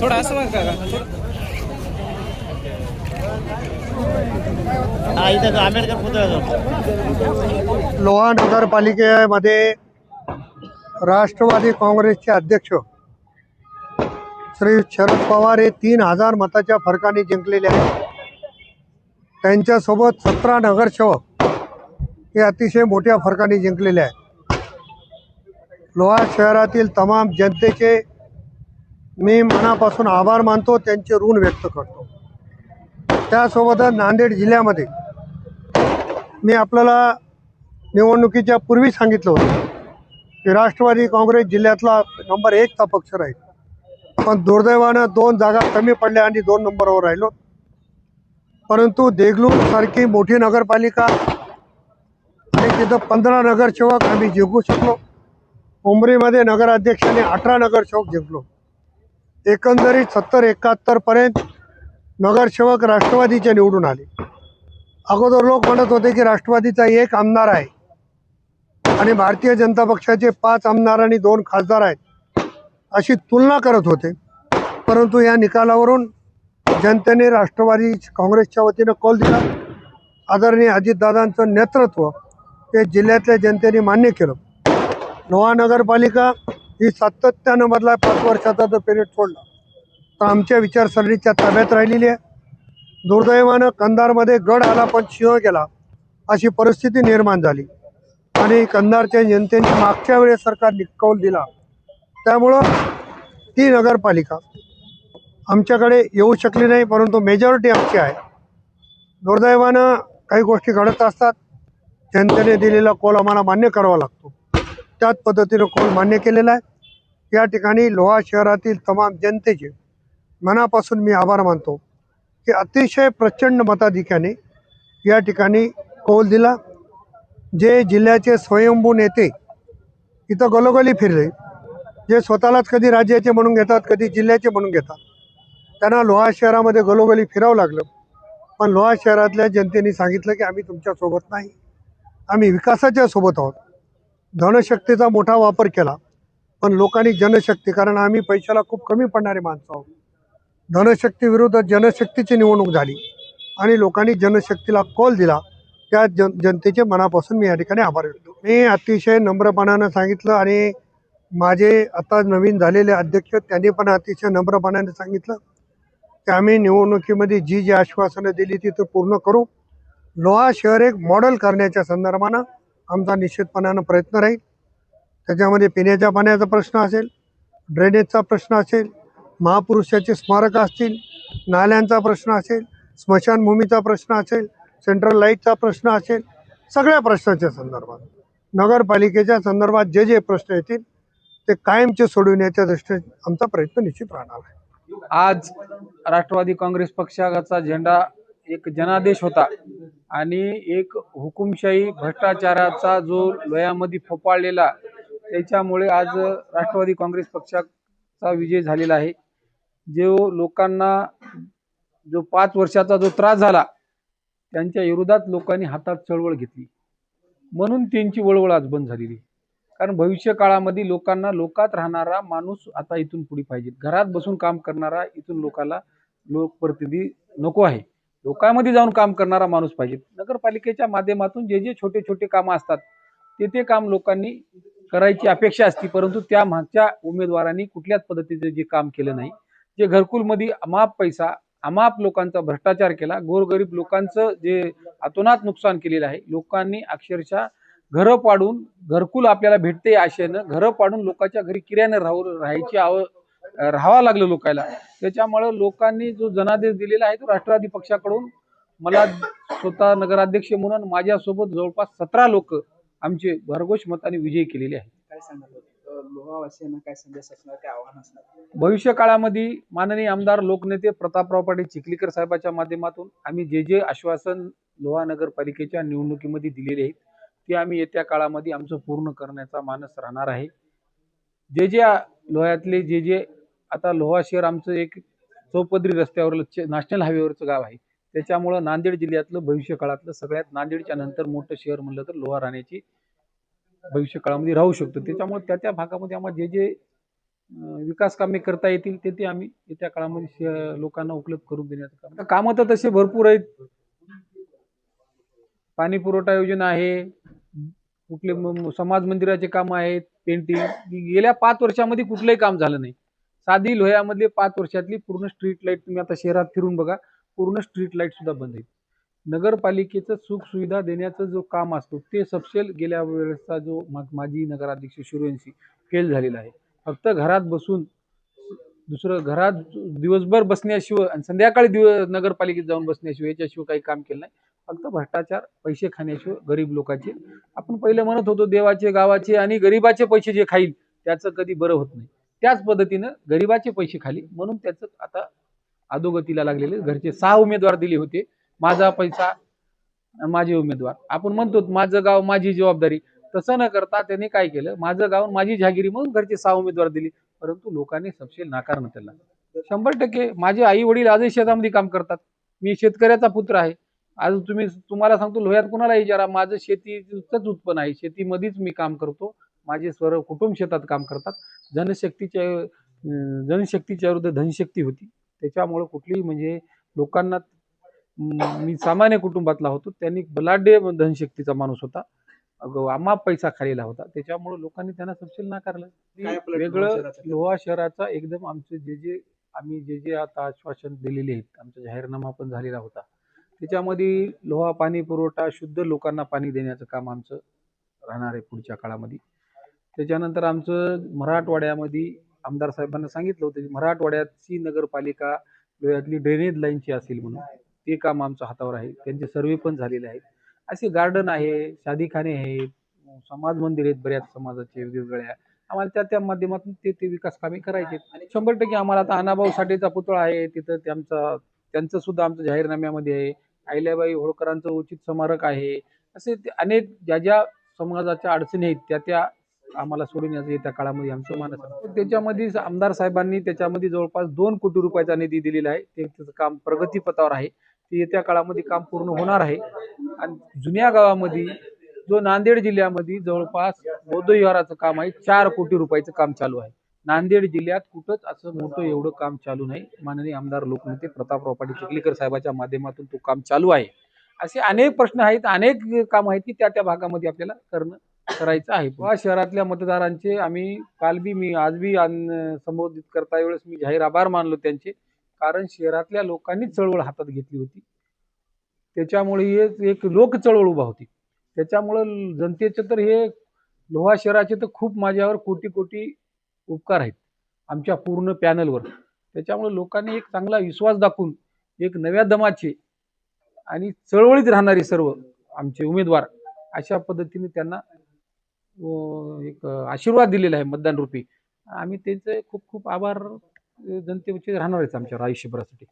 थोडं असं बघ का आंबेडकर पुतळा लोहा नगरपालिकेमध्ये राष्ट्रवादी काँग्रेसचे अध्यक्ष श्री शरद पवार हे तीन हजार मताच्या फरकाने जिंकलेले आहेत. त्यांच्यासोबत सतरा नगरसेवक हे अतिशय मोठ्या फरकाने जिंकलेले आहेत. लोहा शहरातील तमाम जनतेचे मी मनापासून आभार मानतो त्यांचे ऋण व्यक्त करतो. त्यासोबतच नांदेड जिल्ह्यामध्ये मी आपल्याला निवडणुकीच्या पूर्वी सांगितलं होतं की राष्ट्रवादी काँग्रेस जिल्ह्यातला नंबर एकचा पक्ष राहील पण दुर्दैवानं दोन जागा कमी पडल्या आणि दोन नंबरवर राहिलो. परंतु देगलूर सारखी मोठी नगरपालिका आणि तिथं पंधरा नगरसेवक आम्ही जिंकू शकलो. उमरीमध्ये नगराध्यक्षाने अठरा नगरसेवक जिंकलो. एकंदरीत सत्तर एकाहत्तरपर्यंत नगरसेवक राष्ट्रवादीचे निवडून आले. अगोदर लोक म्हणत होते की राष्ट्रवादीचा एक आमदार आहे आणि भारतीय जनता पक्षाचे पाच आमदार आणि दोन खासदार आहेत अशी तुलना करत होते. परंतु या निकालावरून जनतेने राष्ट्रवादी काँग्रेसच्या वतीनं कौल दिला. आदरणीय अजितदादांचं नेतृत्व हे जिल्ह्यातल्या जनतेने मान्य केलं. लोहा नगरपालिका ही सातत्यानं मधला पाच वर्षाचा जर पिरियड सोडला. तर आमच्या विचारसरणीच्या ताब्यात राहिलेली आहे. दुर्दैवानं कंधारमध्ये गड आला पण सिंह गेला अशी परिस्थिती निर्माण झाली. आणि कंधारच्या जनतेने मागच्या वेळेस सरकारने कौल दिला. त्यामुळं ती नगरपालिका आमच्याकडे येऊ शकली नाही परंतु मेजॉरिटी आमची आहे. दुर्दैवानं काही गोष्टी घडत असतात. जनतेने दिलेला कौल आम्हाला मान्य करावा लागतो. त्याच पद्धतीनं कौल मान्य केलेला आहे? या ठिकाणी लोहा शहरातील तमाम जनतेचे मनापासून मी आभार मानतो की अतिशय प्रचंड मताधिक्याने या ठिकाणी कौल दिला. जे जिल्ह्याचे स्वयंभू नेते इथं गलोगली फिरले जे स्वतःलाच कधी राज्याचे म्हणून घेतात कधी जिल्ह्याचे म्हणून घेतात त्यांना लोहा शहरामध्ये गलोगली फिरावं लागलं. पण लोहा शहरातल्या जनतेने सांगितलं की आम्ही तुमच्यासोबत नाही. आम्ही विकासाच्या सोबत आहोत. धनशक्तीचा मोठा वापर केला पण लोकांनी जनशक्ती कारण आम्ही पैशाला खूप कमी पडणारे माणसं आहोत. धनशक्ती विरुद्ध जनशक्तीची निवडणूक झाली आणि लोकांनी जनशक्तीला कौल दिला त्या जन जनतेचे मनापासून मी या ठिकाणी आभार व्यक्त मी अतिशय नम्रपणानं सांगितलं आणि माझे आता नवीन झालेले अध्यक्ष त्यांनी पण अतिशय नम्रपणाने सांगितलं की आम्ही निवडणुकीमध्ये जी जी आश्वासनं दिली ती तर पूर्ण करू. लोहा शहर एक मॉडेल करण्याच्या संदर्भानं आमचा निश्चितपणानं प्रयत्न राहील. त्याच्यामध्ये पिण्याच्या पाण्याचा प्रश्न असेल ड्रेनेजचा प्रश्न असेल महापुरुषाचे स्मारक असतील नाल्यांचा प्रश्न असेल स्मशानभूमीचा प्रश्न असेल सेंट्रल लाईटचा प्रश्न असेल सगळ्या प्रश्नाच्या संदर्भात नगरपालिकेच्या संदर्भात जे जे प्रश्न येतील ते कायमचे सोडविण्याच्या दृष्टीने आमचा प्रयत्न निश्चित राहणार आहे. आज राष्ट्रवादी काँग्रेस पक्षाचा झेंडा एक जनादेश होता. आणि एक हुकुमशाही भ्रष्टाचाराचा जो लयामध्ये फोपाळलेला त्याच्यामुळे आज राष्ट्रवादी काँग्रेस पक्षाचा विजय झालेला आहे. जो लोकांना जो पाच वर्षाचा जो त्रास झाला त्यांच्या विरोधात लोकांनी हातात चळवळ घेतली. म्हणून त्यांची वळवळ आज बंद झालेली. आहे. कारण भविष्य काळामध्ये लोकांना लोकात राहणारा माणूस आता इथून पुढे पाहिजे. घरात बसून काम करणारा इथून लोकाला लोकप्रतिनिधी नको आहे. लोकांमध्ये जाऊन काम करणारा माणूस पाहिजे. नगरपालिकेच्या माध्यमातून जे जे छोटे छोटे कामं असतात ते ते काम लोकांनी करायची अपेक्षा असते परंतु त्या मागच्या उमेदवारांनी कुठल्याच पद्धतीचं जे काम केलं नाही. जे घरकुलमध्ये अमाप पैसा अमाप लोकांचा भ्रष्टाचार केला गोरगरीब लोकांचं जे अतोनात नुकसान केलेलं आहे लोकांनी अक्षरशः घरं पाडून घरकुल आपल्याला भेटते आशेनं घरं पाडून लोकांच्या घरी किरायानं राहू राहायची आव राहावं लागलं लोकांना त्याच्यामुळं लोकांनी जो जनादेश दिलेला आहे तो राष्ट्रवादी पक्षाकडून मला स्वतः नगराध्यक्ष म्हणून माझ्यासोबत जवळपास सतरा लोक आमचे भरघोष मताने विजयी केलेले आहेत. काय सांगाल? काय संदेश असणार काय आव्हान असणार? भविष्य काळामध्ये माननीय आमदार लोकनेते प्रतापराव पाटील चिखलीकर साहेबाच्या माध्यमातून आम्ही जे जे आश्वासन लोहा नगरपालिकेच्या निवडणुकीमध्ये दिलेले आहेत ते आम्ही येत्या काळामध्ये आमचं पूर्ण करण्याचा मानस राहणार आहे. जे जे लोह्यातले जे जे आता लोहा शहर आमचं एक चौपदरी रस्त्यावर नॅशनल हायवेवरचं गाव आहे. त्याच्यामुळं नांदेड जिल्ह्यातलं भविष्य काळातलं सगळ्यात नांदेडच्या नंतर मोठं शहर म्हणलं तर लोहा राहण्याची भविष्य काळामध्ये राहू शकतो. त्याच्यामुळे त्या त्या भागामध्ये आम्हाला जे जे विकास कामे करता येतील ते ते आम्ही येत्या काळामध्ये श- लोकांना उपलब्ध करून देण्याचं काम. कामं तर तसे भरपूर आहेत. पाणी पुरवठा योजना आहे. कुठले समाज मंदिराचे काम आहेत. पेंटिंग. गेल्या पाच वर्षामध्ये कुठलंही काम झालं नाही. साधी लोह्यामधले पाच वर्षातली पूर्ण स्ट्रीट लाइट तुम्ही आता शहरात फिरून बघा पूर्ण स्ट्रीट लाइट सुद्धा बंद आहेत. नगरपालिकेचं सुख सुविधा देण्याचं जो काम असतो ते सपशेल गेल्या वेळेसचा जो माजी नगराध्यक्ष शिरोयांशी फेल झालेला आहे. फक्त घरात बसून दुसरं घरात दिवसभर बसण्याशिवाय आणि संध्याकाळी दिव नगरपालिकेत जाऊन बसण्याशिवाय याच्याशिवाय काही काम केलं नाही. फक्त भ्रष्टाचार पैसे खाण्याशिवाय गरीब लोकांचे. आपण पहिलं म्हणत होतो देवाचे गावाचे आणि गरिबाचे पैसे जे खाईल त्याचं कधी बरं होत नाही. त्याच पद्धतीनं गरिबाचे पैसे खाली. म्हणून त्याचं आता अधोगतीला लागलेले घरचे सहा उमेदवार दिले होते. माझा पैसा माझे उमेदवार. आपण म्हणतो माझं गाव माझी जबाबदारी. तसं न करता त्यांनी काय केलं? माझं गाव माझी जहागिरी म्हणून घरचे सहा उमेदवार दिली. परंतु लोकांनी सपशेल नाकारणं त्याला शंभर टक्के माझे आई वडील आजही शेतामध्ये काम करतात. मी शेतकऱ्याचा पुत्र आहे. आज तुम्ही तुम्हाला सांगतो लोह्यात कुणाला विचारा माझं शेतीचंच उत्पन्न आहे. शेतीमध्येच मी काम करतो. माझे सर्व कुटुंब शेतात काम करतात. जनशक्तीच्या जनशक्तीच्या विरुद्ध धनशक्ती होती. त्याच्यामुळं कुठलीही म्हणजे लोकांना मी सामान्य कुटुंबातला होतो. त्यांनी बलाढ्य धनशक्तीचा माणूस होता. अगं अमाप पैसा खालेला होता. त्याच्यामुळे लोकांनी त्यांना सपशेल नाकारलं. वेगळं? लोहा शहराचा एकदम आमचे जे जे आम्ही जे जे आता आश्वासन दिलेले आहेत आमचा जाहीरनामा पण झालेला होता. त्याच्यामध्ये लोहा पाणी पुरवठा शुद्ध लोकांना पाणी देण्याचं काम आमचं राहणार आहे पुढच्या काळामध्ये. त्याच्यानंतर आमचं मराठवाड्यामध्ये आमदार साहेबांना सांगितलं होतं की मराठवाड्याची नगरपालिका लोह्यातली ड्रेनेज लाईनची असेल म्हणून. ते काम आमचं हातावर आहे. त्यांचे सर्वे पण झालेले आहेत. असे गार्डन आहे शादीखाने आहेत समाज मंदिर आहेत बऱ्याच समाजाचे वेगवेगळ्या. आम्हाला त्या त्या माध्यमातून ते ते विकास कामे करायचे आणि शंभर टक्के आम्हाला आता अनाभाऊ साठेचा पुतळा आहे. तिथं त्यांचा त्यांचं सुद्धा आमचं जाहीरनाम्यामध्ये आहे. अहिल्याबाई होळकरांचं उचित स्मारक आहे. असे ते अनेक ज्या ज्या समाजाच्या अडचणी आहेत त्या त्या आम्हाला सोडून यायचं येत्या काळामध्ये आमचं मानस त्याच्यामध्ये आमदार साहेबांनी त्याच्यामध्ये जवळपास दोन कोटी रुपयाचा निधी दिलेला आहे. ते त्याचं काम प्रगतीपथावर आहे. ते येत्या काळामध्ये काम पूर्ण होणार आहे. आणि जुन्या गावामध्ये जो नांदेड जिल्ह्यामध्ये जवळपास बौद्ध विहाराचं काम आहे चार कोटी रुपयाचं काम चालू आहे. नांदेड जिल्ह्यात कुठंच असं मोठं एवढं काम चालू नाही. माननीय आमदार लोकनेते प्रतापराव पाटील चिखलीकर साहेबाच्या माध्यमातून तो काम चालू आहे. असे अनेक प्रश्न आहेत अनेक काम आहेत की त्या त्या भागामध्ये आपल्याला करणं करायचं आहे. वा शहरातल्या मतदारांचे आम्ही काल बी मी आज बी अन- संबोधित करता वेळेस मी जाहीर आभार मानलो त्यांचे. कारण शहरातल्या लोकांनीच चळवळ हातात घेतली होती. त्याच्यामुळे हे एक लोक चळवळ उभा होती. त्याच्यामुळं जनतेचे तर हे लोहा शहराचे तर खूप माझ्यावर कोटी कोटी उपकार आहेत. आमच्या पूर्ण पॅनलवर. त्याच्यामुळे लोकांनी एक चांगला विश्वास दाखवून एक नव्या दमाचे आणि चळवळीत राहणारे सर्व आमचे उमेदवार अशा पद्धतीने त्यांना एक आशीर्वाद दिलेला आहे मतदान रूपी आम्ही त्यांचे खूप खूप आभार जनतेचे राहणार आहेत आमच्या आयुष्यभरासाठी.